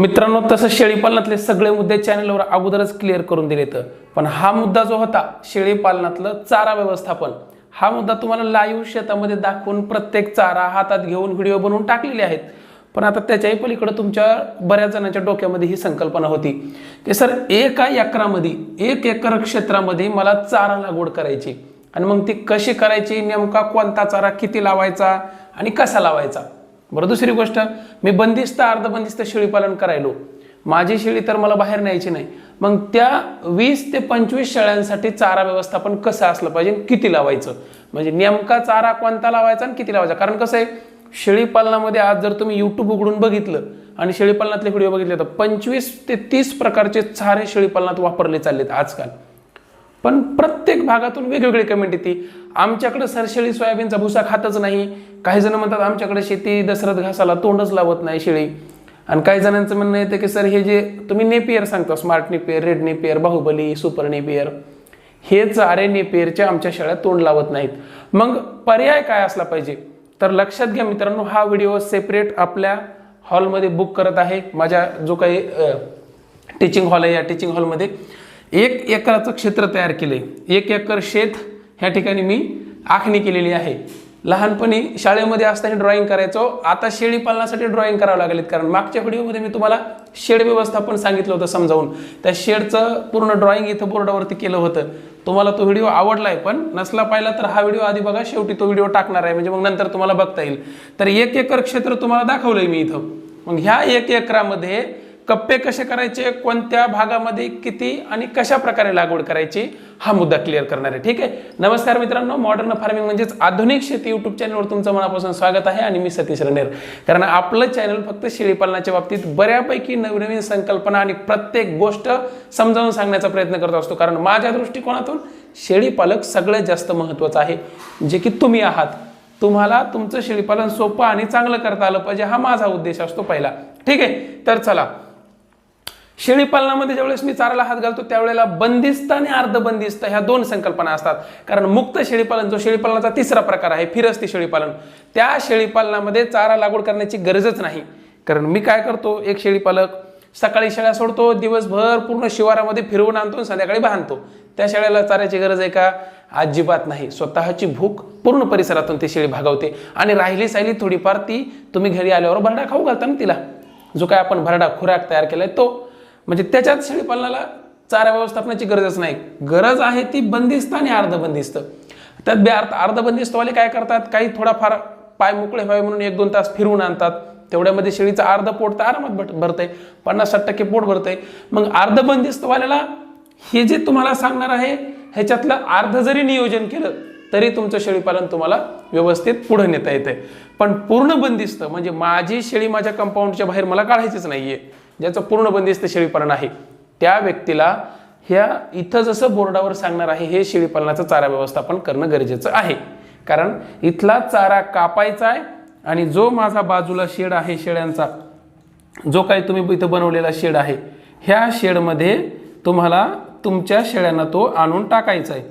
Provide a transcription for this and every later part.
मित्रांनो तसं शेळीपालनातले सगळे मुद्दे चॅनलवर अगोदरच क्लिअर करून दिले तर पण हा मुद्दा जो होता शेळीपालनातलं चारा व्यवस्थापन हा मुद्दा तुम्हाला लाईव्ह शेतामध्ये दाखवून प्रत्येक चारा हातात घेऊन व्हिडिओ बनवून टाकलेले आहेत. पण आता त्याच्याही पलीकडे तुमच्या बऱ्याच जणांच्या डोक्यामध्ये ही संकल्पना होती की सर एका एकरामध्ये एक एकर क्षेत्रामध्ये मला चारा लागवड करायची आणि मग ती कशी करायची? नेमका कोणता चारा किती लावायचा? आणि कसा लावायचा? बरं दुसरी गोष्ट मी बंदिस्त अर्धबंदिस्त शेळीपालन करायलो. माझी शेळी तर मला बाहेर न्यायची नाही. मग त्या वीस ते पंचवीस शेळ्यांसाठी चारा व्यवस्थापन कसं असलं पाहिजे किती लावायचं? म्हणजे नेमका चारा कोणता लावायचा आणि किती लावायचा? कारण कसं आहे शेळीपालनामध्ये आज जर तुम्ही यूट्यूब उघडून बघितलं आणि शेळीपालनातले व्हिडिओ बघितले तर पंचवीस ते तीस प्रकारचे चारे शेळीपालनात वापरले चाललेत आजकाल. पण प्रत्येक भागातून वेगवेगळी कमेंट येते. आमच्याकडे सरशेळी सोयाबीनचा भुसा खातच नाही. काही जण म्हणतात आमच्याकडे शेती दसरत घासाला तोंडच लावत नाही शेळी. आणि काही जणांचं म्हणणं येतं की सर हे जे तुम्ही नेपियर सांगता smart Napier red Napier Bahubali super Napier हे चारे नेपियरच्या आमच्या शेळ्या तोंड लावत नाहीत. मग पर्याय काय असला पाहिजे? तर लक्षात घ्या मित्रांनो हा व्हिडिओ सेपरेट आपल्या हॉलमध्ये बुक करत आहे. माझ्या जो काही टीचिंग हॉल आहे या टीचिंग हॉलमध्ये एक एकराचं क्षेत्र तयार केले एक एकर शेत ह्या ठिकाणी मी आखणी केलेली आहे. लहानपणी शाळेमध्ये असताना ड्रॉइंग करायचो. आता शेळी पालनासाठी ड्रॉइंग करावं लागेल कारण मागच्या व्हिडिओमध्ये मी तुम्हाला शेड व्यवस्थापन सांगितलं होतं समजावून. त्या शेडचं पूर्ण ड्रॉइंग इथं बोर्डावरती केलं होतं. तुम्हाला तो व्हिडिओ आवडलाय पण नसला पाहिला तर हा व्हिडिओ आधी बघा. शेवटी तो व्हिडिओ टाकणार आहे. म्हणजे मग नंतर तुम्हाला बघता येईल. तर एक एकर क्षेत्र तुम्हाला दाखवलंय मी इथं. मग ह्या एक एकरामध्ये कप्पे कसे करायचे कोणत्या भागामध्ये किती आणि कशा प्रकारे लागवड करायची हा मुद्दा क्लिअर करणार आहे. ठीक आहे? नमस्कार मित्रांनो मॉडर्न फार्मिंग म्हणजेच आधुनिक शेती युट्यूब चॅनलवर तुमचं मनापासून स्वागत आहे आणि मी सतीश रणेर. कारण आपलं चॅनल फक्त शेळीपालनाच्या बाबतीत बऱ्यापैकी नवनवीन संकल्पना आणि प्रत्येक गोष्ट समजावून सांगण्याचा प्रयत्न करत असतो. कारण माझ्या दृष्टिकोनातून शेळीपालक सगळ्यात जास्त महत्त्वाचं आहे. जे की तुम्ही आहात. तुम्हाला तुमचं शेळीपालन सोपं आणि चांगलं करता आलं पाहिजे हा माझा उद्देश असतो पहिला. ठीक आहे? तर चला शेळीपालनामध्ये ज्यावेळेस मी चाराला हात घालतो त्यावेळेला बंदिस्त आणि अर्धबंदिस्त ह्या दोन संकल्पना असतात. कारण मुक्त शेळीपालन जो शेळीपालनाचा तिसरा प्रकार आहे फिरस्ती शेळीपालन त्या शेळीपालनामध्ये चारा लागवड करण्याची गरजच नाही. कारण मी काय करतो एक शेळीपालक सकाळी शेळ्या सोडतो दिवसभर पूर्ण शिवारामध्ये फिरवून आणतो आणि संध्याकाळी बांधतो. त्या शेळ्याला चाऱ्याची गरज आहे का? अजिबात नाही. स्वतःची भूक पूर्ण परिसरातून ती शेळी भागवते. आणि राहिली सायली थोडीफार ती तुम्ही घरी आल्यावर भरडा खाऊ घालता ना तिला. जो काय आपण भरडा खुराक तयार केलाय तो. म्हणजे त्याच्यात शेळीपालनाला चारा व्यवस्थापनाची गरजच नाही. गरज आहे ती बंदिस्त आणि अर्धबंदिस्त. त्यात बे अर्ध अर्धबंदिस्तवाले काय करतात? काही थोडाफार पाय मोकळे व्हावे म्हणून एक दोन तास फिरवून आणतात. तेवढ्यामध्ये शेळीचं अर्ध पोट तर आरामात भट भरतंय. पन्नास साठ टक्के पोट भरतंय. मग अर्धबंदिस्तवाल्याला हे जे तुम्हाला सांगणार आहे ह्याच्यातलं अर्ध जरी नियोजन केलं तरी तुमचं शेळीपालन तुम्हाला व्यवस्थित पुढे नेता येते पण पूर्ण बंदिस्त म्हणजे माझी शेळी माझ्या कंपाऊंडच्या बाहेर मला काढायचीच नाहीये. ज्याचं पूर्ण बंदिस्त शेळीपालन आहे. त्या व्यक्तीला ह्या इथं जसं बोर्डावर सांगणार आहे हे शेळीपालनाचं चारा व्यवस्थापन करणं गरजेचं आहे. कारण इथला चारा कापायचा आहे आणि जो माझा बाजूला शेड आहे शेळ्यांचा जो काही तुम्ही इथं बनवलेला शेड आहे ह्या शेडमध्ये तुम्हाला तुमच्या शेळ्यांना तो आणून टाकायचा आहे.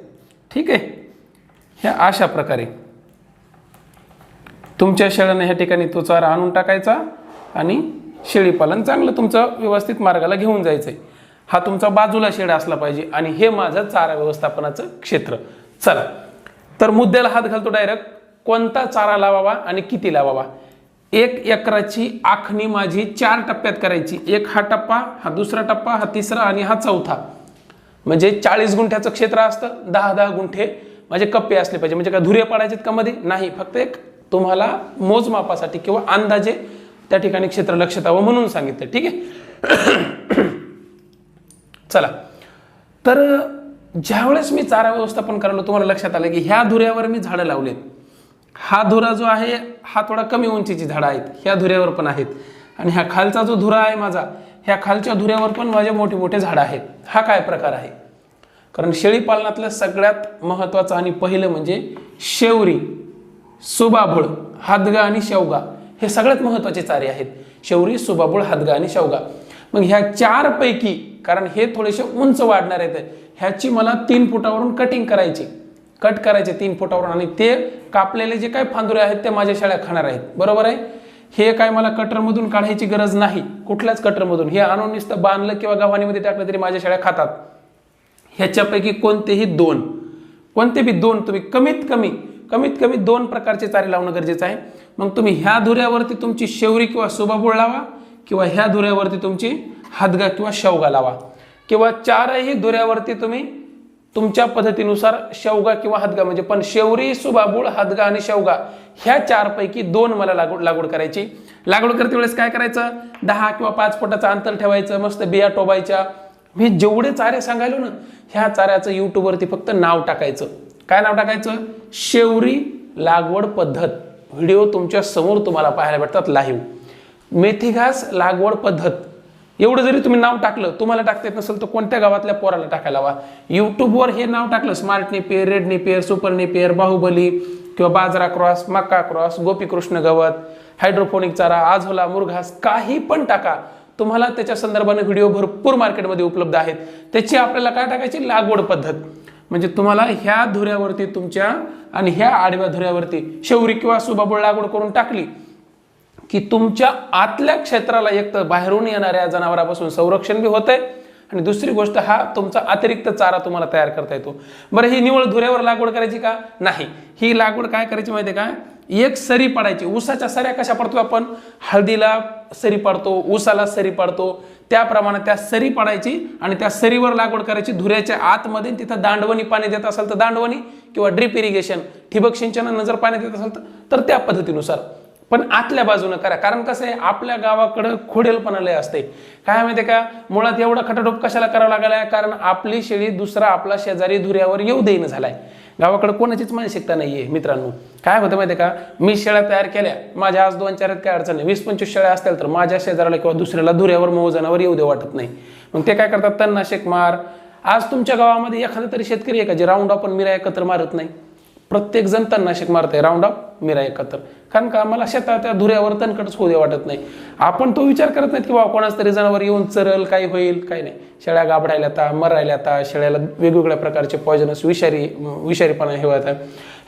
ठीक आहे? ह्या अशा प्रकारे. तुमच्या शेळ्यांना ह्या ठिकाणी तो चारा आणून टाकायचा आणि शेळीपालन चांगलं तुमचं व्यवस्थित मार्गाला घेऊन जायचं आहे हा तुमचा बाजूला शेड असला पाहिजे आणि हे माझं चारा व्यवस्थापनाचं क्षेत्र. चला. तर मुद्द्याला हात घालतो डायरेक्ट कोणता चारा लावावा आणि किती लावावा? एक एकराची आखणी माझी चार टप्प्यात करायची. एक हा टप्पा हा दुसरा टप्पा हा तिसरा आणि हा चौथा. म्हणजे चाळीस गुंठ्याचं क्षेत्र असतं दहा दहा गुंठे माझे कप्पे असले पाहिजे. म्हणजे काय धुरे पडायचे का मध्ये नाही. फक्त एक तुम्हाला मोजमापासाठी किंवा अंदाजे त्या ठिकाणी क्षेत्र लक्षात यावं म्हणून सांगितलं. ठीक आहे? चला. तर ज्यावेळेस मी चारा व्यवस्थापन करायला तुम्हाला लक्षात आलं की ह्या धुऱ्यावर मी झाडं लावलेत. हा धुरा जो आहे हा थोडा कमी उंचीची झाडं आहेत. ह्या धुऱ्यावर पण आहेत. आणि ह्या खालचा जो धुरा आहे माझा ह्या खालच्या धुऱ्यावर पण माझे मोठे मोठे झाडं आहेत. हा काय प्रकार आहे? कारण शेळी पालनातलं सगळ्यात महत्त्वाचं आणि पहिलं म्हणजे शेवरी सुबाबुळ हादगा आणि शेवगा. हे सगळ्यात महत्त्वाचे चारे आहेत. शेवरी सुबाबुळ हादगा आणि शेवगा मग ह्या चारपैकी कारण हे थोडेसे उंच वाढणार आहेत ह्याची मला तीन फुटावरून कटिंग करायची. कट करायचे तीन फुटावरून आणि ते कापलेले जे काय फांदुरे आहेत ते माझ्या शाळ्या खाणार आहेत. बरोबर आहे? हे काय मला कटरमधून काढायची गरज नाही. कुठल्याच कटरमधून. हे आणून नुसतं बांधलं किंवा गव्हाणीमध्ये टाकलं तरी माझ्या शाळ्या खातात. ह्याच्यापैकी कोणतेही दोन. कोणते बी दोन तुम्ही कमीत कमी कमीत कमी दोन प्रकारचे चारे लावणं गरजेचं आहे. मग तुम्ही ह्या धुऱ्यावरती तुमची शेवरी किंवा सुबाबूळ लावा किंवा ह्या धुऱ्यावरती तुमची हादगा किंवा शेवगा लावा. किंवा चारही धुऱ्यावरती तुम्ही तुमच्या पद्धतीनुसार शेवगा किंवा हातगा म्हणजे पण शेवरी सुबाबूळ हातगा आणि शेवगा ह्या चारपैकी दोन मला लागवड लागवड करायची. लागवड करते वेळेस काय करायचं? दहा किंवा पाच फुटाचं अंतर ठेवायचं मस्त बिया टोबायच्या. मी जेवढे चारे सांगायलो ना ह्या चाऱ्याचं यूट्यूबवरती फक्त नाव टाकायचं. काय नाव टाकायचं? शेवरी लागवड पद्धत. व्हिडिओ तुमच्यासमोर तुम्हाला पाहायला भेटतात लाईव्ह मेथी घास लागवड पद्धत. एवढं जरी तुम्ही नाव टाकलं तुम्हाला टाकता येत नसेल तर कोणत्या गावातल्या पोराला टाकायला हवा यूट्यूबवर हे नाव टाकलं smart Napier red Napier super Napier Baahubali किंवा बाजरा क्रॉस मक्का क्रॉस गोपीकृष्ण गवत हायड्रोफोनिक चारा आजोला मुरघास काही पण टाका. तुम्हाला त्याच्या संदर्भाने व्हिडिओ भरपूर मार्केटमध्ये उपलब्ध आहेत. त्याची आपल्याला काय टाकायची? लागवड पद्धत. म्हणजे तुम्हाला ह्या धुऱ्यावरती तुमच्या आणि ह्या आडव्या धुऱ्यावरती शेवरी किंवा सुबाबळ लागवड करून टाकली की तुमच्या आतल्या क्षेत्राला एक तर बाहेरून येणाऱ्या जनावरापासून संरक्षण बी होतंय. आणि दुसरी गोष्ट हा तुमचा अतिरिक्त चारा तुम्हाला तयार करता येतो. बरं ही निवळ धुऱ्यावर लागवड करायची का? नाही. ही लागवड काय करायची माहिती आहे का? एक सरी पाडायची. ऊसाच्या सऱ्या कशा पडतो आपण? हळदीला सरी पाडतो ऊसाला सरी पाडतो त्याप्रमाणे त्या सरी पाडायची आणि त्या सरीवर लागवड करायची. धुऱ्याच्या आतमध्ये तिथं दांडवणी पाणी देत असेल तर दांडवणी किंवा ड्रीप इरिगेशन ठिबक सिंचनानं जर पाणी देत असेल तर- तर त्या पद्धतीनुसार. पण आतल्या बाजूनं करा. कारण कसं आहे आपल्या गावाकडं खोडेलपणा लय असते काय माहिती का? मुळात एवढा खटाटोप कशाला करावा लागलाय कारण आपली शेळी दुसरा आपला शेजारी धुऱ्यावर येऊ देईन झालाय. गावाकडे कोणाचीच मानसिकता नाहीये मित्रांनो. काय होतं माहिती का? मी शेळ्या तयार केल्या. माझ्या आज दोन चार काय अडचण नाही. वीस पंचवीस शेळ्या असतील तर माझ्या शेजाराला किंवा दुसऱ्याला धुऱ्यावर मऊ जनावर येऊ दे वाटत नाही. मग ते काय करतात? तणनाशक मार. आज तुमच्या गावामध्ये एखादा तरी शेतकरी आहे का जे राऊंड आपण मिरा एकत्र मारत नाही? प्रत्येकजण तन्नाशिक तणनाशक मारते राऊंड अप मिरा एकाहत्तर कारण का? मला शेतात त्या धुऱ्यावर तणकटच होऊ दे वाटत नाही. आपण तो विचार करत नाहीत की बाबा कोणाच तरी जनावर येऊन चरल काय होईल? काय नाही. शेळ्या गाबडायला आता मरायला आता शेळ्याला वेगवेगळ्या प्रकारचे पॉयझनस विषारी विषारीपणा हे होत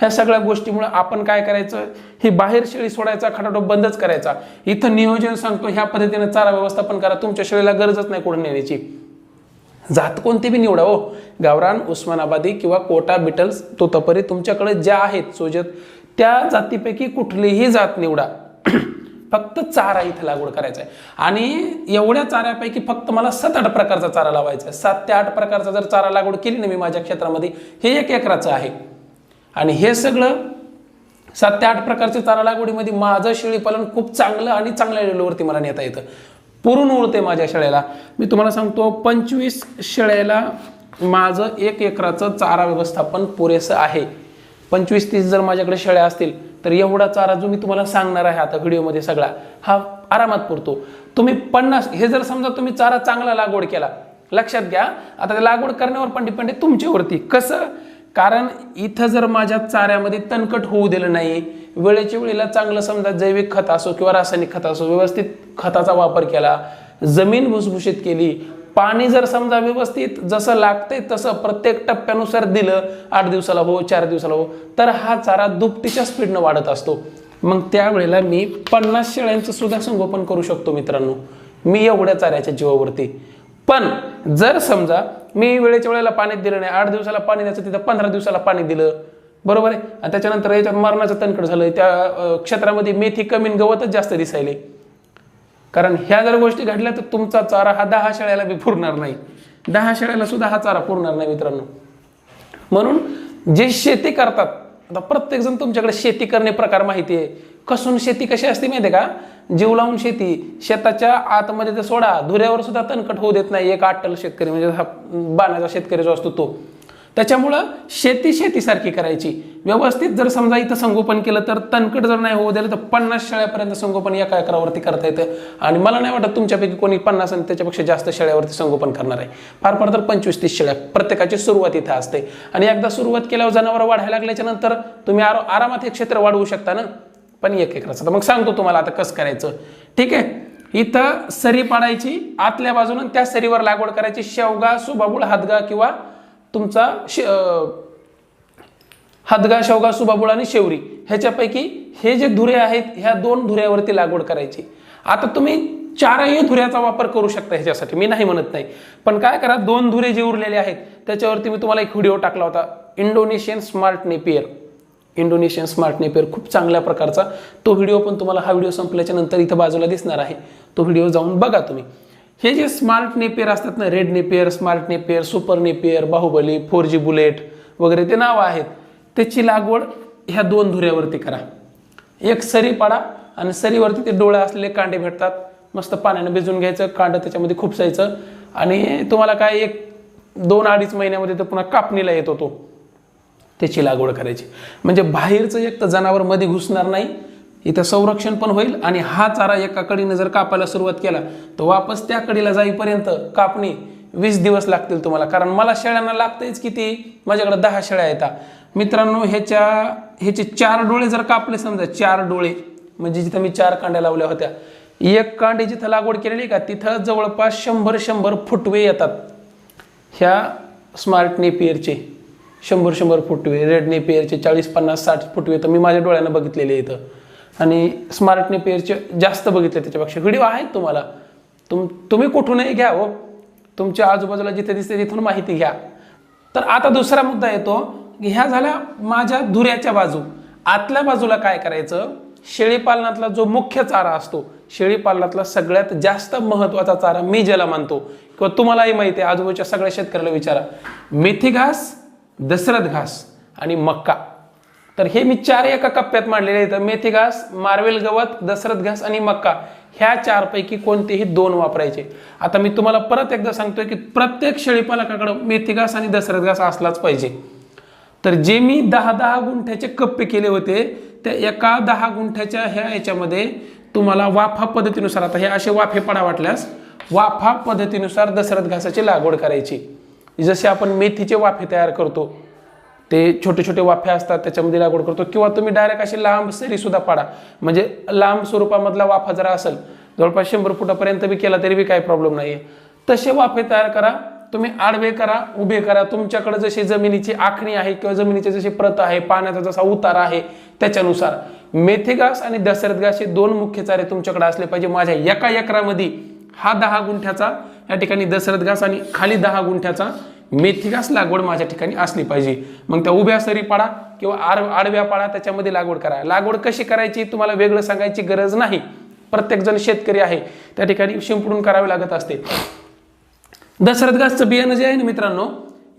ह्या सगळ्या गोष्टीमुळे आपण काय करायचं? हे बाहेर शेळी सोडायचा खटाटोप बंदच करायचा. इथं नियोजन सांगतो ह्या पद्धतीने चारा व्यवस्थापन करा. तुमच्या शेळीला गरजच नाही कुठून नेण्याची. जात कोणती बी निवडा हो. गावरान उस्मानाबादी किंवा कोटा बिटल्स तोतपरी तुमच्याकडे ज्या आहेत सोजत त्या जातीपैकी कुठलीही जात निवडा. फक्त चारा इथे लागवड करायचा आहे आणि एवढ्या चाऱ्यापैकी फक्त मला सात आठ प्रकारचा चारा लावायचा आहे सात ते आठ प्रकारचा जर चारा लागवड केली ना मी माझ्या क्षेत्रामध्ये हे एक एकराचं आहे. आणि हे सगळं सात ते आठ प्रकारच्या चारा लागवडीमध्ये माझं शेळीपालन खूप चांगलं आणि चांगल्या लेवलवरती मला नेता येतं. पुरून उरते माझ्या शेळ्याला. मी तुम्हाला सांगतो पंचवीस शेळ्याला माझं एक एकराचं चारा व्यवस्थापन पुरेसं आहे. पंचवीस तीस जर माझ्याकडे शेळ्या असतील तर एवढा चारा जो मी तुम्हाला सांगणार आहे आता व्हिडिओमध्ये सगळा हा आरामात पुरतो. तुम्ही पन्नास हे जर समजा तुम्ही चारा चांगला लागवड केला लक्षात घ्या आता ते लागवड करण्यावर पण डिपेंड आहे तुमच्यावरती. कसं? कारण इथं जर माझ्या चाऱ्यामध्ये तणकट होऊ दिलं नाही वेळेच्या वेळेला चांगलं समजा जैविक खत असो किंवा रासायनिक खत असो व्यवस्थित खताचा वापर केला जमीन भुसभुशीत केली पाणी जर समजा व्यवस्थित जसं लागतंय तसं प्रत्येक टप्प्यानुसार दिलं आठ दिवसाला हो चार दिवसाला हो तर हा चारा दुपटीच्या स्पीडनं वाढत असतो. मग त्यावेळेला मी पन्नास शेळ्यांचं सुद्धा संगोपन करू शकतो मित्रांनो. मी एवढ्या चाऱ्याच्या जीवावरती. पण जर समजा मी वेळेच्या वेळेला पाणी दिलं नाही आठ दिवसाला पाणी द्यायचं तिथं पंधरा दिवसाला पाणी दिलं बरोबर आहे? आणि त्याच्यानंतर याच्यात मरणाचं तणकड झालं. त्या क्षेत्रामध्ये मेथी कमी गवतच जास्त दिसायले. कारण ह्या जर गोष्टी घडल्या तर तुमचा चारा हा दहा शेळ्याला बी पुरणार नाही. दहा शेळ्याला सुद्धा हा चारा पुरणार नाही मित्रांनो. म्हणून जे शेती करतात आता प्रत्येक जण तुमच्याकडे शेती करणे प्रकार माहिती आहे. कसून शेती कशी असते माहिती आहे का? जीव लावून शेती. शेताच्या आतमध्ये ते सोडा. धुऱ्यावर सुद्धा तणकट होऊ देत नाही. एक आटल शेतकरी म्हणजे हा बाणाचा शेतकरी जो असतो तो. त्याच्यामुळं शेती शेतीसारखी करायची. व्यवस्थित जर समजा इथं संगोपन केलं तर तणकट जर नाही होऊ दिलं तर पन्नास शेळ्यापर्यंत संगोपन एका एकरावरती करता येतं. आणि मला नाही वाटत तुमच्यापैकी कोणी पन्नास आणि त्याच्यापेक्षा जास्त शेळ्यावरती संगोपन करणार आहे. फार फार तर पंचवीस तीस शेळ्या प्रत्येकाची सुरुवात इथं असते. आणि एकदा सुरुवात केल्यावर जनावर वाढायला लागल्याच्या नंतर तुम्ही आरा- आरामात हे क्षेत्र वाढवू शकता ना? पण एक एकराचं तर मग सांगतो तुम्हाला आता कसं करायचं. ठीक आहे? इथं सरी पाडायची आतल्या बाजूनं त्या सरीवर लागवड करायची. शेवगा सुबाबूळ हातगा किंवा तुमचा शे हदगा शेवगा सुबाबुळ आणि शेवरी ह्याच्यापैकी हे जे धुरे आहेत ह्या दोन धुऱ्यावरती लागवड करायची. आता तुम्ही चारही धुऱ्याचा वापर करू शकता ह्याच्यासाठी. मी नाही म्हणत नाही. पण काय करा दोन धुरे जे उरलेले आहेत त्याच्यावरती मी तुम्हाला एक व्हिडिओ टाकला होता. Indonesian smart Napier. Indonesian smart Napier खूप चांगल्या प्रकारचा. तो व्हिडिओ पण तुम्हाला हा व्हिडिओ संपल्याच्या नंतर इथं बाजूला दिसणार आहे. तो व्हिडिओ जाऊन बघा तुम्ही. हे जे स्मार्ट नेपियर असतात ना red Napier smart Napier super Napier Bahubali four G bullet वगैरे ते नावं आहेत. त्याची लागवड ह्या दोन धुऱ्यावरती करा. एक सरी पाडा आणि सरीवरती ते डोळे असलेले कांडे भेटतात. मस्त पाण्यानं भिजून घ्यायचं कांड त्याच्यामध्ये खुपसायचं आणि तुम्हाला काय एक दोन अडीच महिन्यामध्ये तर पुन्हा कापणीला येतो तो. त्याची लागवड करायची. म्हणजे बाहेरचं एक तर जनावर मध्ये घुसणार नाही इथं संरक्षण पण होईल आणि हा चारा एका कडीनं जर कापायला सुरुवात केला तर वापस त्या कडीला जाईपर्यंत कापणी वीस दिवस लागतील तुम्हाला. कारण मला शेळ्यांना लागतेच किती माझ्याकडे दहा शेळ्या येतात मित्रांनो ह्याच्या ह्याचे चार डोळे जर कापले समजा चार डोळे म्हणजे जिथं मी चार कांड्या लावल्या होत्या एक कांडी जिथं लागवड केलेली का तिथं जवळपास शंभर शंभर फुटवे येतात. ह्या स्मार्ट नेपियरचे शंभर शंभर फुटवे रेड नेपियरचे चाळीस पन्नास साठ फुटवे तर मी माझ्या डोळ्यानं बघितलेले इथं. आणि स्मार्टने पेअरचे जास्त बघितले त्याच्यापेक्षा. व्हिडिओ आहेत तुम्हाला. तुम तुम्ही कुठूनही घ्या हो. तुमच्या आजूबाजूला जिथे दिसते तिथून माहिती घ्या. तर आता दुसरा मुद्दा येतो की ह्या झाल्या माझ्या धुऱ्याच्या बाजू. आतल्या बाजूला काय करायचं? शेळीपालनातला जो मुख्य चारा असतो शेळीपालनातला सगळ्यात जास्त महत्त्वाचा चारा मी ज्याला मानतो किंवा तुम्हालाही माहिती आहे आजूबाजूच्या सगळ्या शेतकऱ्याला विचारा. मेथी घास दसरत घास आणि मक्का. तर हे मी चार एका कप्प्यात मांडलेले आहेत. मेथी घास मार्वेल गवत दसरथ घास आणि मक्का ह्या चारपैकी कोणतेही दोन वापरायचे. आता मी तुम्हाला परत एकदा सांगतोय की प्रत्येक शेळीपालकाकडं मेथी घास आणि दशरथ घास असलाच पाहिजे. तर जे मी दहा दहा गुंठ्याचे कप्पे केले होते त्या एका दहा गुंठ्याच्या ह्या याच्यामध्ये तुम्हाला वाफा पद्धतीनुसार आता हे असे वाफे पडा वाटल्यास वाफा पद्धतीनुसार दशरथ घासाची लागवड करायची. जसे आपण मेथीचे वाफे तयार करतो ते छोटे छोटे वाफे असतात त्याच्यामध्ये लागवड करतो. किंवा तुम्ही डायरेक्ट अशी लांब सरीसुद्धा पाडा. म्हणजे लांब स्वरूपामधला वाफा जरा असेल जवळपास शंभर फुटापर्यंत बी केला तरी बी काही प्रॉब्लेम नाही आहे तसे वाफे तयार करा तुम्ही आडवे करा उभे करा. तुमच्याकडे जशी जमिनीची आखणी आहे किंवा जमिनीची जशी प्रत आहे पाण्याचा जसा उतार आहे त्याच्यानुसार. मेथी घास आणि दशरथ घास हे दोन मुख्य चारे तुमच्याकडे असले पाहिजे. माझ्या एका एकरामध्ये हा दहा गुंठ्याचा या ठिकाणी दशरथ घास आणि खाली दहा गुंठ्याचा मेथी घास लागवड माझ्या ठिकाणी असली पाहिजे. मग त्या उभ्या सरी पाडा किंवा आर आडव्या पाडा त्याच्यामध्ये लागवड करा. लागवड कशी करायची तुम्हाला वेगळं सांगायची गरज नाही. प्रत्येकजण शेतकरी आहे. त्या ठिकाणी शिंपडून करावे लागत असते. दशरथ घासचं बियाणं जे आहे ना मित्रांनो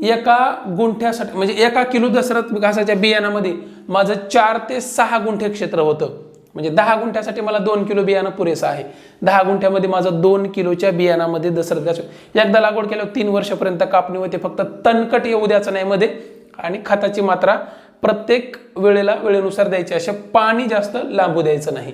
एका गुंठ्यासाठी म्हणजे एका किलो दशरथ घासाच्या बियाणामध्ये माझं चार ते सहा गुंठे क्षेत्र होतं. म्हणजे दहा गुंठ्यासाठी मला दोन किलो बियाणं पुरेसं आहे. दहा गुंठ्यामध्ये माझं दोन किलोच्या बियाणामध्ये दसरत घास एकदा लागवड केल्यावर तीन वर्षापर्यंत कापणी होते. फक्त तणकट येऊ द्यायचं नाही मध्ये. आणि खताची मात्रा प्रत्येक वेळेला वेळेनुसार द्यायची. अशा पाणी जास्त लांबू द्यायचं नाही.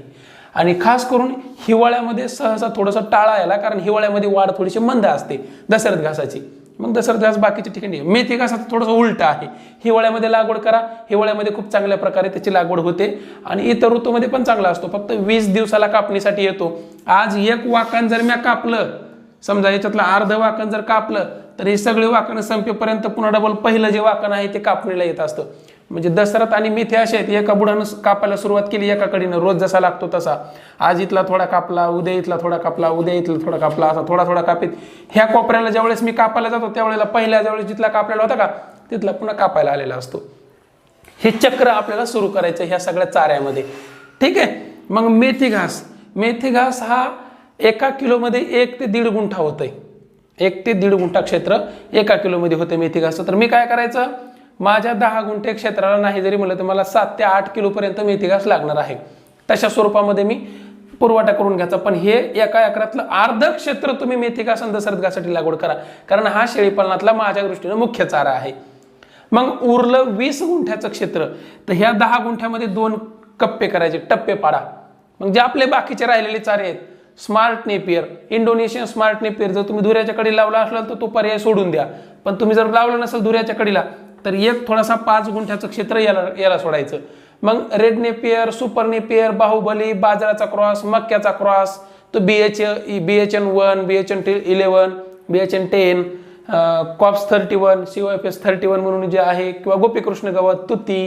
आणि खास करून हिवाळ्यामध्ये सहसा थोडंसं टाळा यायला कारण हिवाळ्यामध्ये वाढ थोडीशी मंद असते दसरत घासाची. मग दशरथ बाकीच्या ठिकाणी मेथी घासाचं थोडंसं उलट आहे. हिवाळ्यामध्ये लागवड करा. हिवाळ्यामध्ये खूप चांगल्या प्रकारे त्याची लागवड होते. आणि इतर ऋतूमध्ये पण चांगला असतो. फक्त वीस दिवसाला कापणीसाठी येतो. आज एक वाकण जर मी कापलं समजा याच्यातलं अर्ध वाकण जर कापलं तर हे सगळे वाकणं संपेपर्यंत पुन्हा डबल पहिलं जे वाकण आहे ते कापणीला येत असतं. म्हणजे दशरथ आणि मेथी असे आहेत एका बुडानं कापायला सुरुवात केली एका कडीनं रोज जसा लागतो तसा. आज इथला थोडा कापला उद्या इथला थोडा कापला उद्या इथला थोडा कापला असा थोडा थोडा कापीत. ह्या कोपऱ्याला ज्यावेळेस मी कापायला जातो त्यावेळेला पहिल्या ज्यावेळेस जिथला कापलेला होता का तिथला पुन्हा कापायला आलेला असतो. हे चक्र आपल्याला सुरू करायचं ह्या सगळ्या चाऱ्यामध्ये. ठीक आहे? मग मेथी घास. मेथी घास हा एका किलोमध्ये एक ते दीड गुंठा होतंय. एक ते दीड गुंठा क्षेत्र एका किलोमध्ये होते मेथी घास तर मी काय करायचं? माझ्या दहा गुंठे क्षेत्राला नाही जरी म्हणलं तर मला सात ते आठ किलोपर्यंत मेथी घास लागणार आहे. तशा स्वरूपामध्ये मी पुरवठा करून घ्यायचा. पण हे एका एकरातलं अर्ध क्षेत्र तुम्ही मेथी घास आणि दसरत घासाठी लागवड करा. कारण हा शेळीपालनातला माझ्या दृष्टीनं मुख्य चारा आहे. मग उरलं वीस गुंठ्याचं क्षेत्र तर ह्या दहा गुंठ्यामध्ये दोन कप्पे करायचे. टप्पे पाडा. मग जे आपले बाकीचे राहिलेले चारे आहेत smart Napier. Indonesian smart Napier जर तुम्ही धुऱ्याच्या कडीला लावला असाल तर तो पर्याय सोडून द्या. पण तुम्ही जर लावलं नसेल धुऱ्याच्या कडीला तर एक थोडासा पाच गुंठ्याचं क्षेत्र याला याला सोडायचं. मग red Napier super Napier Bahubali बाजाराचा क्रॉस मक्याचा क्रॉस तो B H B H N one B H N T eleven B H N ten cops thirty one C O F S thirty one म्हणून जे आहे किंवा गोपीकृष्ण गवत तुती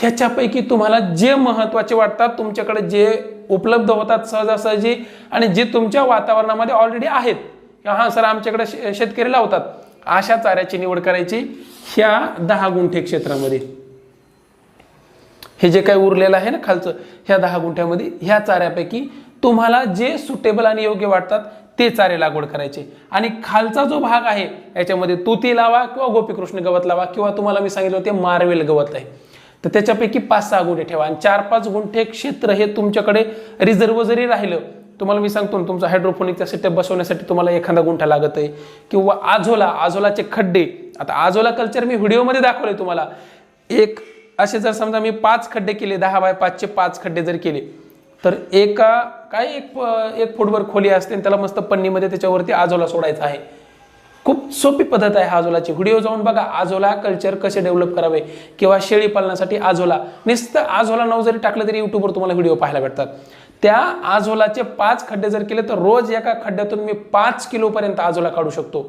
ह्याच्यापैकी तुम्हाला जे महत्त्वाचे वाटतात तुमच्याकडे जे उपलब्ध होतात सहजासहजी आणि जे तुमच्या वातावरणामध्ये ऑलरेडी आहेत हां सर आमच्याकडे शे- शेतकरी लावतात. अशा चाऱ्याची निवड करायची ह्या दहा गुंठे क्षेत्रामध्ये. हे जे काही उरलेलं आहे ना खालचं ह्या दहा गुंठ्यामध्ये ह्या चाऱ्यापैकी तुम्हाला जे सुटेबल आणि योग्य वाटतात ते चारे लागवड करायचे. आणि खालचा जो भाग आहे याच्यामध्ये तुती लावा किंवा गोपीकृष्ण गवत लावा किंवा तुम्हाला मी सांगितलं होते मार्वेल गवत आहे. तर त्याच्यापैकी पाच सहा गुंठे ठेवा. आणि चार पाच गुंठे क्षेत्र हे तुमच्याकडे रिझर्व जरी राहिलं तुम्हाला मी सांगतो ना तुमचा हायड्रोफोनिकचा सेटअप बसवण्यासाठी तुम्हाला एखादा गुंठा लागत आहे किंवा आझोला आझोलाचे खड्डे. आता आझोला कल्चर मी व्हिडिओमध्ये दाखवले तुम्हाला. एक असे जर समजा मी पाच खड्डे केले दहा बाय पाचचे पाच खड्डे जर केले तर एका काय एक एक फुटभर खोली असते आणि त्याला मस्त पन्नीमध्ये त्याच्यावरती आजोला सोडायचा आहे. खूप सोपी पद्धत आहे आजोलाची. व्हिडिओ जाऊन बघा आजोला कल्चर कसे डेव्हलप करावे किंवा शेळी पालनासाठी आजोला. नुसतं आजोला नाव जरी टाकलं तरी युट्यूबवर तुम्हाला व्हिडिओ पाहायला भेटतात. त्या आजोलाचे पाच खड्डे जर केले तर रोज एका खड्ड्यातून मी पाच किलोपर्यंत आजोला काढू शकतो.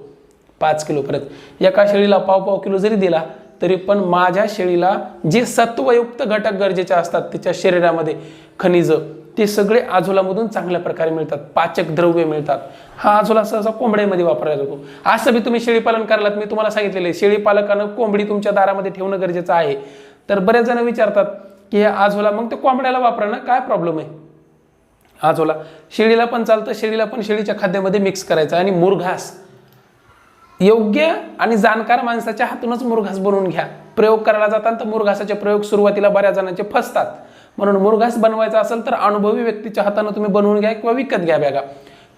पाच किलोपर्यंत एका शेळीला पाव पाव किलो जरी दिला तरी पण माझ्या शेळीला जे सत्वयुक्त घटक गरजेचे असतात तिच्या शरीरामध्ये खनिज ते सगळे आजोलामधून चांगल्या प्रकारे मिळतात. पाचक द्रव्य मिळतात. हा आजोला सहसा कोंबड्यामध्ये वापरला जातो. असं बी तुम्ही शेळीपालन करालात मी तुम्हाला सांगितलेलं आहे. शेळीपालकानं कोंबडी तुमच्या दारामध्ये ठेवणं गरजेचं आहे. तर बरेच जण विचारतात की हे आजोला मग ते कोंबड्याला वापरणं? काय प्रॉब्लेम आहे? आजोला शेळीला पण चालतं शेळीला पण शेळीच्या खाद्यामध्ये मिक्स करायचं आणि मुरघास. योग्य आणि जाणकार माणसाच्या हातूनच मुरघास बनवून घ्या. प्रयोग करायला जाताना तर मुरघासाचे प्रयोग सुरुवातीला बऱ्याच जणांचे फसतात. म्हणून मुरघास बनवायचा असेल तर अनुभवी व्यक्तीच्या हातानं तुम्ही बनवून घ्या किंवा विकत घ्या बॅगा.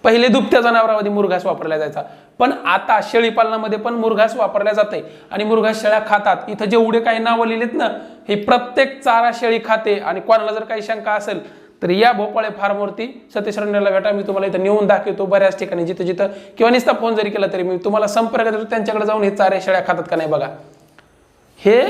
पहिले दुभत्या जनावरामध्ये मुरघास वापरला जायचा. पण आता शेळी पालनामध्ये पण मुरघास वापरल्या जाते आणि मुरघास शेळ्या खातात. इथं जेवढे काही नावं लिहिलेत ना हे प्रत्येक चारा शेळी खाते. आणि कोणाला जर काही शंका असेल तर या भोपाळे फार्मवरती सतीश रंडेला भेटा. मी तुम्हाला इथं नेऊन दाखवतो बऱ्याच ठिकाणी जिथं जिथं किंवा नुसता फोन जरी केला तरी मी तुम्हाला संपर्क त्यांच्याकडे जाऊन हे चारे शेळ्या खातात का नाही बघा. हे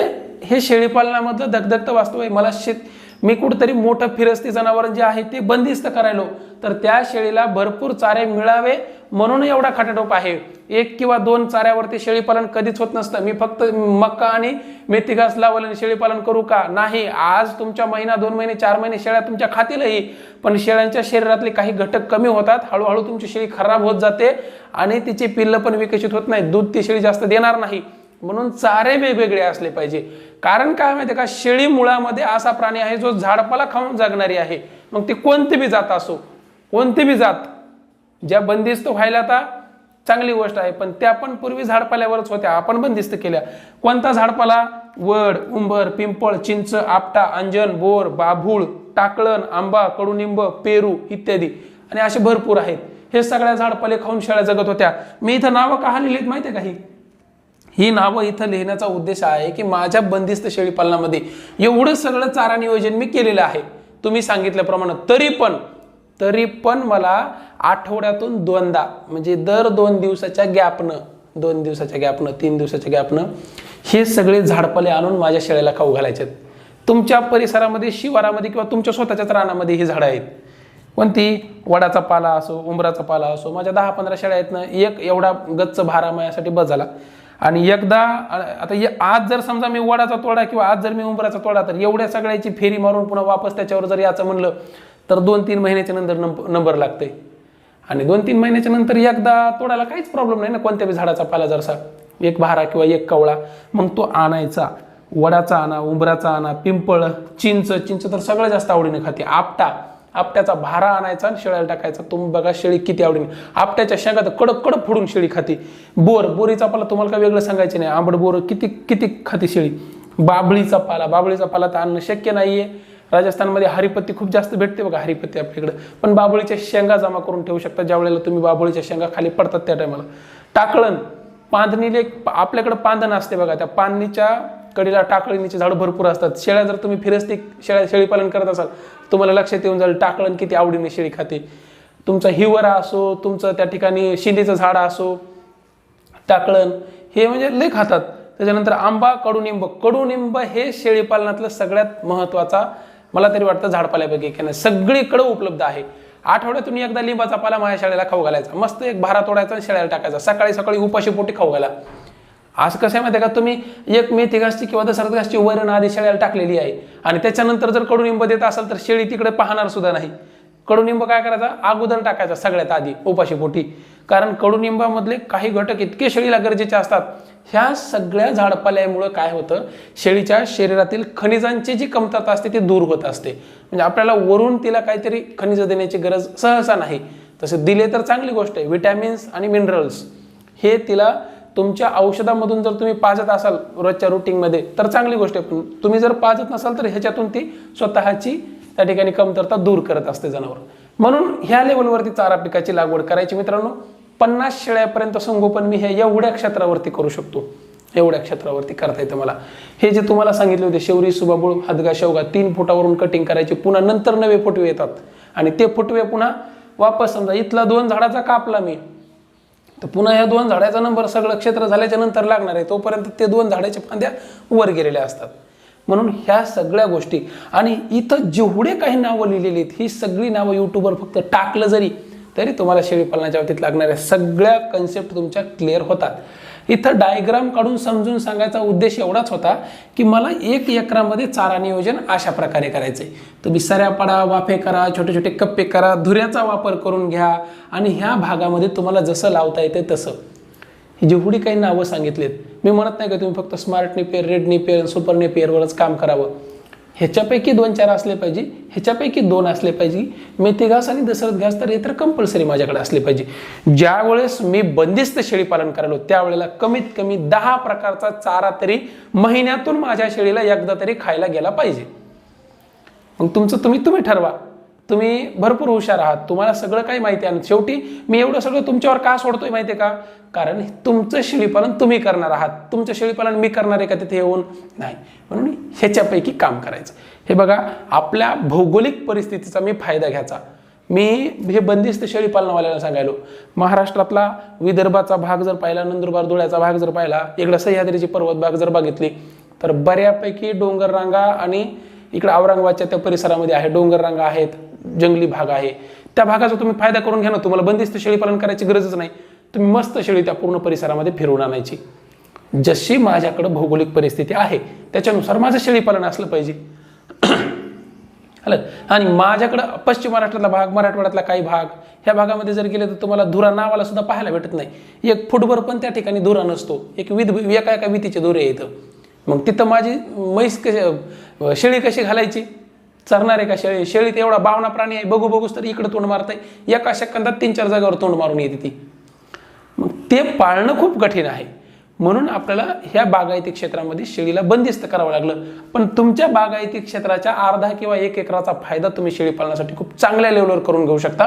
हे शेळीपालनामधलं धगधगतं वास्तव आहे. मला शेत मी कुठंतरी मोठं फिरस्ती जनावर जे आहे ते बंदिस्त करायलो. तर त्या शेळीला भरपूर चारे मिळावे म्हणून एवढा खाटाटोप आहे. एक किंवा दोन चाऱ्यावरती शेळीपालन कधीच होत नसतं. मी फक्त मक्का आणि मेथी घास लावल आणि शेळीपालन करू का? नाही. आज तुमच्या महिना दोन महिने चार महिने शेळ्या तुमच्या खातीलही. पण शेळ्यांच्या शरीरातले काही घटक कमी होतात. हळूहळू तुमची शेळी खराब होत जाते आणि तिची पिल्लं पण विकसित होत नाही दूध ती शेळी जास्त देणार नाही. म्हणून चारे वेगवेगळे असले पाहिजे. कारण काय माहिती का? शेळी मुळामध्ये असा प्राणी आहे जो झाडपाला खाऊन जगणारी आहे. मग ती कोणती बी जात असो कोणती बी जात ज्या बंदिस्त व्हायला आता चांगली गोष्ट आहे पण त्या पण पूर्वी झाडपाल्यावरच होत्या आपण बंदिस्त केल्या. कोणता झाडपाला? वड उंबर पिंपळ चिंच आपटा अंजन बोर बाभूळ टाकळण आंबा कडुनिंब पेरू इत्यादी. आणि असे भरपूर आहेत. हे सगळ्या झाडपाले खाऊन शेळ्या जगत होत्या. मी इथं नावं का लिहिलीत माहिती आहे का ही? ही नावं इथं लिहिण्याचा उद्देश आहे की माझ्या बंदिस्त शेळीपालनामध्ये एवढं सगळं चारा नियोजन मी केलेलं आहे. तुम्ही सांगितल्याप्रमाणे तरी पण तरी पण मला आठवड्यातून दोनदा म्हणजे दर दोन दिवसाच्या गॅपनं दोन दिवसाच्या गॅपनं तीन दिवसाच्या गॅपनं हे सगळे झाडपाले आणून माझ्या शेळ्याला खाऊ घालायचे तुमच्या परिसरामध्ये शिवारामध्ये किंवा तुमच्या स्वतःच्याच रानामध्ये ही झाडं आहेत. कोणती? वडाचा पाला असो उंबराचा पाला असो माझ्या दहा पंधरा शेळ्या आहेत ना एक एवढा गच्च भारा माझ्यासाठी बस झाला. आणि एकदा आता ये- आज जर समजा मी वडाचा तोडा किंवा आज जर मी उंबराचा तोडा तर एवढ्या सगळ्याची फेरी मारून पुन्हा वापस त्याच्यावर जर याचं म्हणलं तर दोन तीन महिन्याच्या नंतर नंब नंबर लागते. आणि दोन तीन महिन्याच्या नंतर एकदा तोडायला काहीच प्रॉब्लेम नाही ना कोणत्या बी झाडाचा पाला जरसा. एक भारा किंवा एक कवळा मग तो आणायचा. वडाचा आणा उंबराचा आणा पिंपळ चिंच चिंच तर सगळं जास्त आवडीने खाते. आपटा आपट्याचा भारा आणायचा आणि शेळ्याला टाकायचा. तुम्ही बघा शेळी किती आवडीने. आपट्याच्या शेंगा तर कडक कडक फोडून शेळी खाते. बोर बोरीचा पाला तुम्हाला काय वेगळं सांगायचं नाही. आंबट बोर किती किती खाते शेळी? बाबळीचा पाला. बाबळीचा पाला तर आणणं शक्य नाहीये. राजस्थानमध्ये हरिपत्ती खूप जास्त भेटते बघा हरिपत्ती आपल्याकडे. पण बाबळीच्या शेंगा जमा करून ठेवू शकता ज्या वेळेला तुम्ही बाबळीच्या शेंगा खाली पडतात त्या टायमाला. टाकळण. पांधणीले आपल्याकडे पांधण असते बघा त्या पांधणीच्या कडीला टाकळणीचे झाडं भरपूर असतात. शेळ्या जर तुम्ही फिरस्ती शेळ्या शेळीपालन करत असाल तुम्हाला लक्षात येऊन जाईल टाकळण किती आवडीने शेळी खाते. तुमचा हिवरा असो तुमचं त्या ठिकाणी शिंदीचं झाड असो टाकळण हे म्हणजे लय खातात. त्याच्यानंतर आंबा कडुनिंब. कडुनिंब हे शेळीपालनातलं सगळ्यात महत्त्वाचा मला तरी वाटतं झाडपाल्यापैकी की नाही सगळीकडं उपलब्ध आहे. आठवड्यातून एकदा लिंबाचा पाला माझ्या शाळेला खाऊ घालायचा. मस्त एक भारा तोडायचा आणि शेळ्याला टाकायचा. सकाळी सकाळी उपाशी पोटी खाऊ घाला. आज कसं आहे माहिती आहे का? तुम्ही एक मेथी घासची किंवा दसरा घासची वरण आधी शेळ्याला टाकलेली आहे. आणि त्याच्यानंतर जर कडुनिंब देत असाल तर शेळी तिकडे पाहणार सुद्धा नाही. कडुनिंब काय करायचा? अगोदर टाकायचा सगळ्यात आधी उपाशी पोटी. कारण कडुनिंबामधले काही घटक इतके शेळीला गरजेचे असतात. ह्या सगळ्या झाडपाल्यामुळं काय होतं? शेळीच्या शरीरातील खनिजांची जी कमतरता असते ती दूर होत असते. म्हणजे आपल्याला वरून तिला काहीतरी खनिज देण्याची गरज सहसा नाही. तसे दिले तर चांगली गोष्ट आहे. विटॅमिन्स आणि मिनरल्स. हे तिला तुमच्या औषधामधून जर तुम्ही पाजत असाल रोजच्या रुटीनमध्ये तर चांगली गोष्ट आहे. पण तुम्ही जर पाजत नसाल तर ह्याच्यातून ती स्वतःची त्या ठिकाणी कमतरता दूर करत असते जनावर. म्हणून ह्या लेवलवरती चारा पिकाची लागवड करायची मित्रांनो. पन्नास शेळ्यापर्यंत संगोपन मी हे एवढ्या क्षेत्रावरती करू शकतो. एवढ्या क्षेत्रावरती करता येतं मला. हे जे तुम्हाला सांगितले होते शेवरी सुबाबूळ हदगा शेवगा तीन फुटावरून कटिंग करायची पुन्हा नंतर नवे फुटवे येतात. आणि ते फुटवे पुन्हा वापस समजा इथला दोन झाडाचा कापला मी तर पुन्हा या दोन झाडाचा नंबर सगळं क्षेत्र झाल्याच्यानंतर लागणार आहे. तोपर्यंत ते दोन झाडाच्या फांद्या वर गेलेल्या असतात. म्हणून ह्या सगळ्या गोष्टी आणि इथं जेवढे काही नावं लिहिलेली आहेत ही सगळी नावं यूट्यूबवर फक्त टाकलं जरी तरी तुम्हाला शेळीपालनाच्या बाबतीत लागणाऱ्या सगळ्या कन्सेप्ट तुमच्या क्लिअर होतात. इथं डायग्राम काढून समजून सांगायचा उद्देश एवढाच होता की मला एक एकरामध्ये चारा नियोजन अशा प्रकारे करायचं आहे तुम्ही सऱ्या पडा वाफे करा छोटे छोटे कप्पे करा धुऱ्याचा वापर करून घ्या आणि ह्या भागामध्ये तुम्हाला जसं लावता येते तसं. ही जेवढी काही नावं सांगितलीत मी म्हणत नाही का तुम्ही फक्त smart Napier red Napier super निपेअरवरच काम करावं. ह्याच्यापैकी दोन चार असले पाहिजे ह्याच्यापैकी दोन असले पाहिजे. मेथी घास आणि दशरथ घास तर हे तर कंपल्सरी माझ्याकडे असले पाहिजे. ज्या वेळेस मी बंदिस्त शेळी पालन करायलो त्यावेळेला कमीत कमी दहा प्रकारचा चारा तरी महिन्यातून माझ्या शेळीला एकदा तरी खायला गेला पाहिजे. मग तुमचं तुम्ही तुम्ही ठरवा. तुम्ही भरपूर हुशार आहात. तुम्हाला सगळं काही माहिती आहे. शेवटी मी एवढं सगळं तुमच्यावर का सोडतोय माहिती आहे का? कारण तुमचं शेळीपालन तुम्ही करणार आहात. तुमचं शेळीपालन मी करणार आहे का तिथे येऊन? नाही. म्हणून ह्याच्यापैकी काम करायचं. हे बघा आपल्या भौगोलिक परिस्थितीचा मी फायदा घ्यायचा. मी हे बंदिस्त शेळीपालनवाल्याला सांगायलो महाराष्ट्रातला विदर्भाचा भाग जर पाहिला नंदुरबार धुळ्याचा भाग जर पाहिला इकडं सह्याद्रीची पर्वत भाग जर बघितली तर बऱ्यापैकी डोंगर रांगा आणि इकडे औरंगाबादच्या त्या परिसरामध्ये आहे डोंगररांग आहेत जंगली भाग आहे. त्या भागाचा तुम्ही फायदा करून घ्या ना तुम्हाला बंदिस्त शेळीपालन करायची गरजच नाही. तुम्ही मस्त शेळी त्या पूर्ण परिसरामध्ये फिरवून आणायची. जशी माझ्याकडं भौगोलिक परिस्थिती आहे त्याच्यानुसार माझं शेळीपालन असलं पाहिजे. आणि माझ्याकडं पश्चिम महाराष्ट्रातला भाग मराठवाड्यातला काही भाग ह्या भागामध्ये जर गेले तर तुम्हाला धुरा नावाला सुद्धा पाहायला भेटत नाही. एक फुटभर पण त्या ठिकाणी धुरा नसतो. एक विध एका एका वितीचे धुरे येतं मग तिथं माझी म्हैस कशी शेळी कशी घालायची? चरणार आहे का शेळी? शेळीत एवढा बावना प्राणी आहे बघू बघूच तर इकडं तोंड मारताय. एका सेकंदात तीन चार जागेवर तोंड मारून येते ती. मग ते पाळणं खूप कठीण आहे. म्हणून आपल्याला ह्या बागायती क्षेत्रामध्ये शेळीला बंदिस्त करावं लागलं. पण तुमच्या बागायती क्षेत्राच्या अर्धा किंवा एक एकराचा फायदा तुम्ही शेळी पालनासाठी खूप चांगल्या लेवलवर करून घेऊ शकता.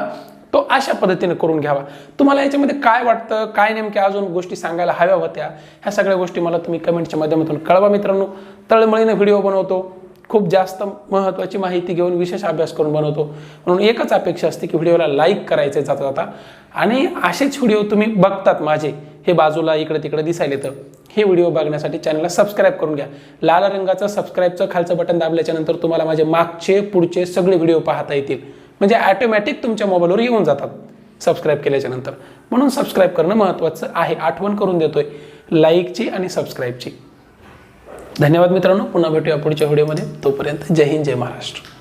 तो अशा पद्धतीने करून घ्यावा. तुम्हाला याच्यामध्ये काय वाटतं? काय नेमक्या अजून गोष्टी सांगायला हव्या होत्या? ह्या सगळ्या गोष्टी मला तुम्ही कमेंटच्या माध्यमातून कळवा मित्रांनो. तळमळीने व्हिडिओ बनवतो. खूप जास्त महत्त्वाची माहिती घेऊन विशेष अभ्यास करून बनवतो. म्हणून एकच अपेक्षा असते की व्हिडिओला लाईक करायचे जाता जाता. आणि असेच व्हिडिओ तुम्ही बघतात माझे हे बाजूला इकडे तिकडे दिसायला तर हे व्हिडिओ बघण्यासाठी चॅनलला सबस्क्राईब करून घ्या. लाल रंगाचं सबस्क्राईबचं खालचं बटन दाबल्याच्यानंतर तुम्हाला माझे मागचे पुढचे सगळे व्हिडिओ पाहता येतील. म्हणजे ॲटोमॅटिक तुमच्या मोबाईलवर येऊन जातात. सबस्क्राईब केल्याच्यानंतर. म्हणून सबस्क्राईब करणं महत्त्वाचं आहे. आठवण करून देतोय. लाईकची आणि सबस्क्राईबची धन्यवाद मित्रांनो. पुन्हा भेटूया पुढच्या व्हिडिओमध्ये तोपर्यंत जय हिंद जय महाराष्ट्र.